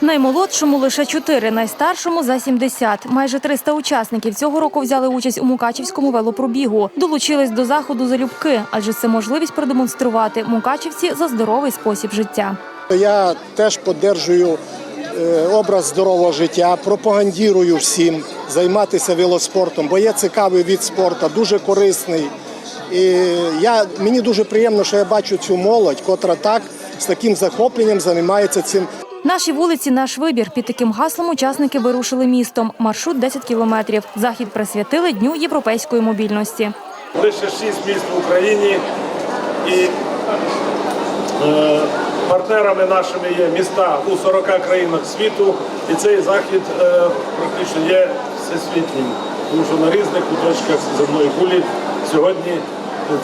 Наймолодшому лише 4, найстаршому за 70. Майже 300 учасників цього року взяли участь у Мукачівському велопробігу. Долучились до заходу залюбки, адже це можливість продемонструвати мукачівці за здоровий спосіб життя. Я теж підтримую е, образ здорового життя, пропагандірую всім займатися велоспортом, бо є цікавий від спорту, дуже корисний. І я, мені дуже приємно, що я бачу цю молодь, котра так з таким захопленням займається цим. Наші вулиці наш вибір. Під таким гаслом учасники вирушили містом. Маршрут 10 кілометрів. Захід присвятили Дню європейської мобільності. лише шість міст в Україні і е, партнерами нашими є міста у 40 країнах світу. І цей захід е, практично є всесвітнім, тому що на різних куточках земної кулі сьогодні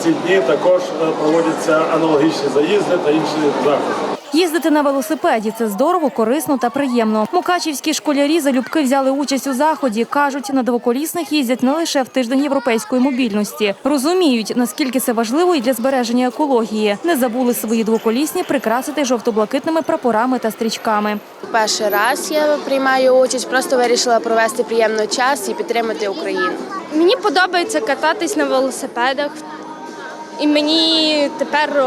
ці дні також е, проводяться аналогічні заїзди та інші заходи. Їздити на велосипеді це здорово, корисно та приємно. Мукачівські школярі залюбки взяли участь у заході. кажуть, на двоколісних їздять не лише в тиждень європейської мобільності. Розуміють, наскільки це важливо і для збереження екології. Не забули свої двоколісні прикрасити жовто-блакитними прапорами та стрічками. Перший раз я приймаю участь, просто вирішила провести приємний час і підтримати Україну. Мені подобається кататись на велосипедах. І мені тепер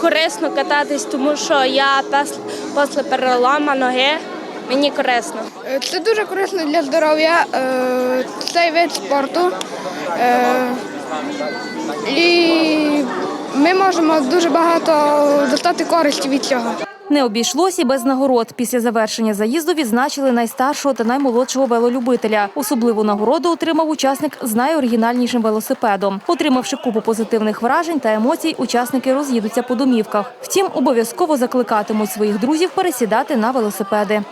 корисно кататись, тому що я після перелома ноги мені корисно. Е, Це дуже корисно для здоров'я, е, цей вид спорту. Е, І ми можемо дуже багато достати користі від цього. Не обійшлось і без нагород. Після завершення заїзду відзначили найстаршого та наймолодшого велолюбителя. Особливу нагороду отримав учасник з найоригінальнішим велосипедом. Отримавши купу позитивних вражень та емоцій, учасники роз'їдуться по домівках. Втім, обов'язково закликатимуть своїх друзів пересідати на велосипеди.